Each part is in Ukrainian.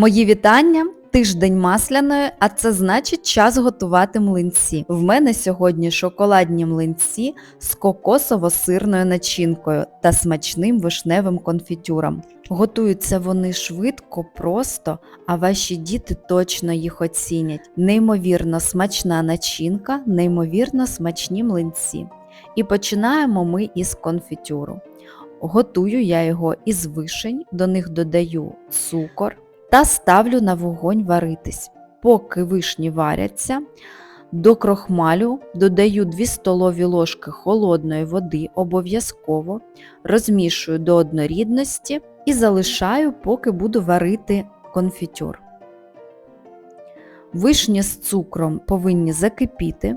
Мої вітання! Тиждень масляної, а це значить час готувати млинці. В мене сьогодні шоколадні млинці з кокосово-сирною начинкою та смачним вишневим конфітюром. Готуються вони швидко, просто, а ваші діти точно їх оцінять. Неймовірно смачна начинка, неймовірно смачні млинці. І починаємо ми із конфітюру. Готую я його із вишень, до них додаю цукор та ставлю на вогонь варитись. Поки вишні варяться, до крохмалю додаю 2 столові ложки холодної води обов'язково, розмішую до однорідності і залишаю, поки буду варити конфітюр. Вишні з цукром повинні закипіти.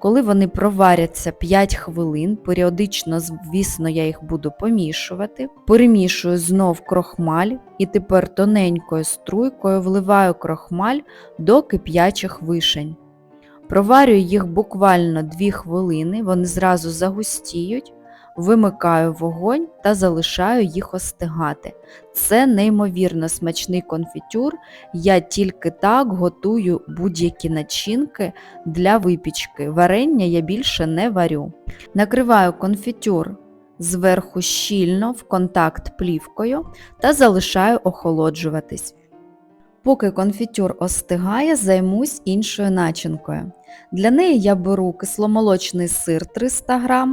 Коли вони проваряться 5 хвилин, періодично, звісно, я їх буду помішувати, перемішую знов крохмаль і тепер тоненькою струйкою вливаю крохмаль до кип'ячих вишень. Проварюю їх буквально 2 хвилини, вони зразу загустіють, вимикаю вогонь та залишаю їх остигати. Це неймовірно смачний конфітюр, я тільки так готую будь-які начинки для випічки. Варення я більше не варю. Накриваю конфітюр зверху щільно в контакт плівкою та залишаю охолоджуватись. Поки конфітюр остигає, займусь іншою начинкою. Для неї я беру кисломолочний сир 300 г,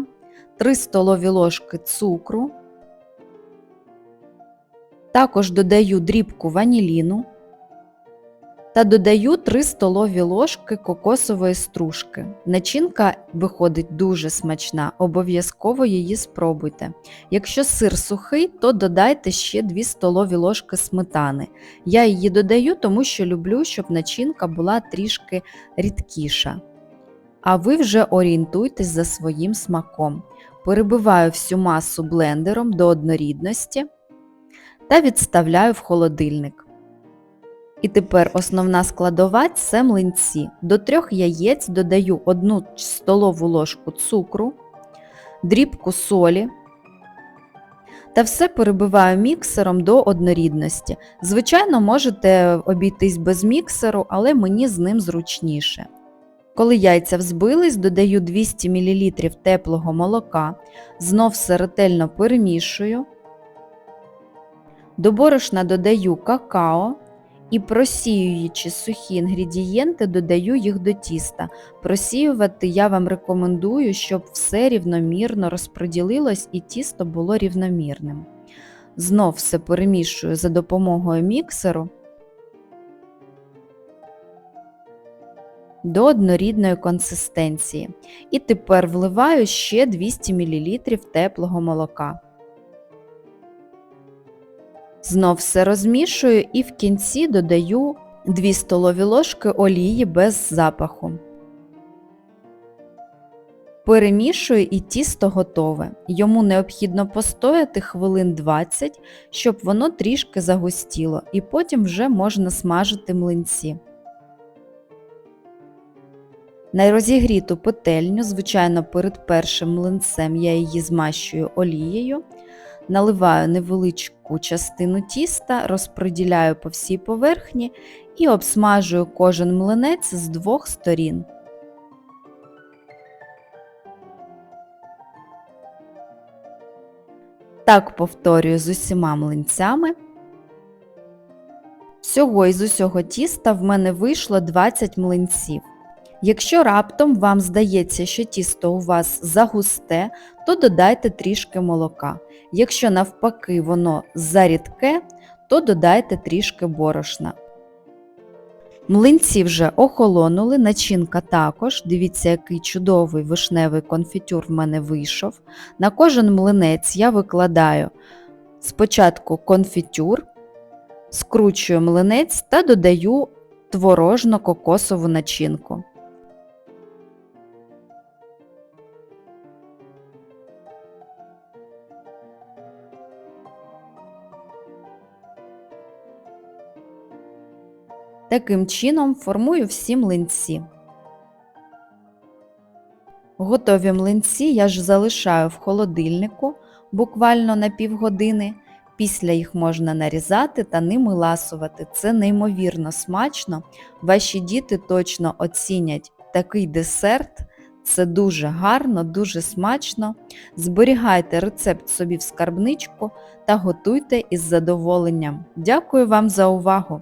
3 столові ложки цукру, також додаю дрібку ваніліну та додаю 3 столові ложки кокосової стружки. Начинка виходить дуже смачна, обов'язково її спробуйте. Якщо сир сухий, то додайте ще 2 столові ложки сметани. Я її додаю, тому що люблю, щоб начинка була трішки рідкіша. А ви вже орієнтуйтесь за своїм смаком. Перебиваю всю масу блендером до однорідності та відставляю в холодильник. І тепер основна складова це млинці. До трьох яєць додаю 1 столову ложку цукру, дрібку солі та все перебиваю міксером до однорідності. Звичайно, можете обійтись без міксеру, але мені з ним зручніше. Коли яйця взбились, додаю 200 мл теплого молока, знов все ретельно перемішую. До борошна додаю какао і просіюючи сухі інгредієнти, додаю їх до тіста. Просіювати я вам рекомендую, щоб все рівномірно розподілилось і тісто було рівномірним. Знов все перемішую за допомогою міксеру до однорідної консистенції. І тепер вливаю ще 200 мл теплого молока. Знов все розмішую і в кінці додаю 2 столові ложки олії без запаху. Перемішую і тісто готове. Йому необхідно постояти хвилин 20, щоб воно трішки загустіло, і потім вже можна смажити млинці. На розігріту петельню, звичайно, перед першим млинцем я її змащую олією. Наливаю невеличку частину тіста, розподіляю по всій поверхні і обсмажую кожен млинець з двох сторін. Так повторюю з усіма млинцями. Всього із усього тіста в мене вийшло 20 млинців. Якщо раптом вам здається, що тісто у вас загусте, то додайте трішки молока. Якщо навпаки воно зарідке, то додайте трішки борошна. Млинці вже охолонули, начинка також. Дивіться, який чудовий вишневий конфітюр в мене вийшов. На кожен млинець я викладаю спочатку конфітюр, скручую млинець та додаю творожно-кокосову начинку. Таким чином формую всі млинці. Готові млинці я ж залишаю в холодильнику буквально на півгодини. Після їх можна нарізати та ними ласувати. Це неймовірно смачно. Ваші діти точно оцінять такий десерт. Це дуже гарно, дуже смачно. Зберігайте рецепт собі в скарбничку та готуйте із задоволенням. Дякую вам за увагу!